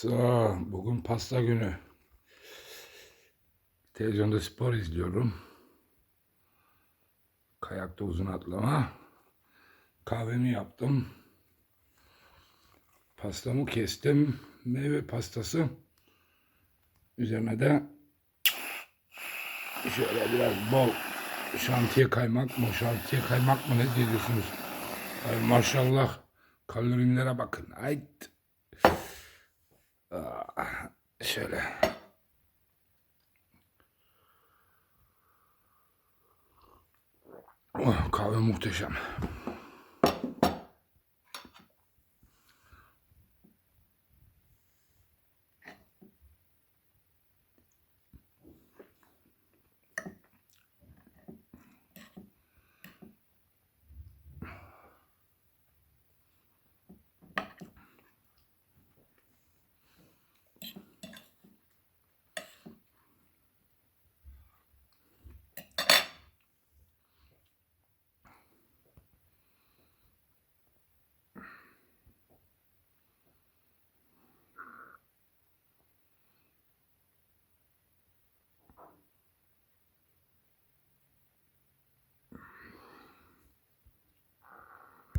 Sağ bugün pasta günü. Televizyonda spor izliyorum. Kayakta uzun atlama. Kahvemi yaptım. Pastamı kestim. Meyve pastası. Üzerine de şöyle biraz bol şantiye kaymak mı, şantiye kaymak mı ne diyorsunuz? Ay maşallah kalorilere bakın. Hayt. Ah, Şöyle. Oh, kahve muhteşem.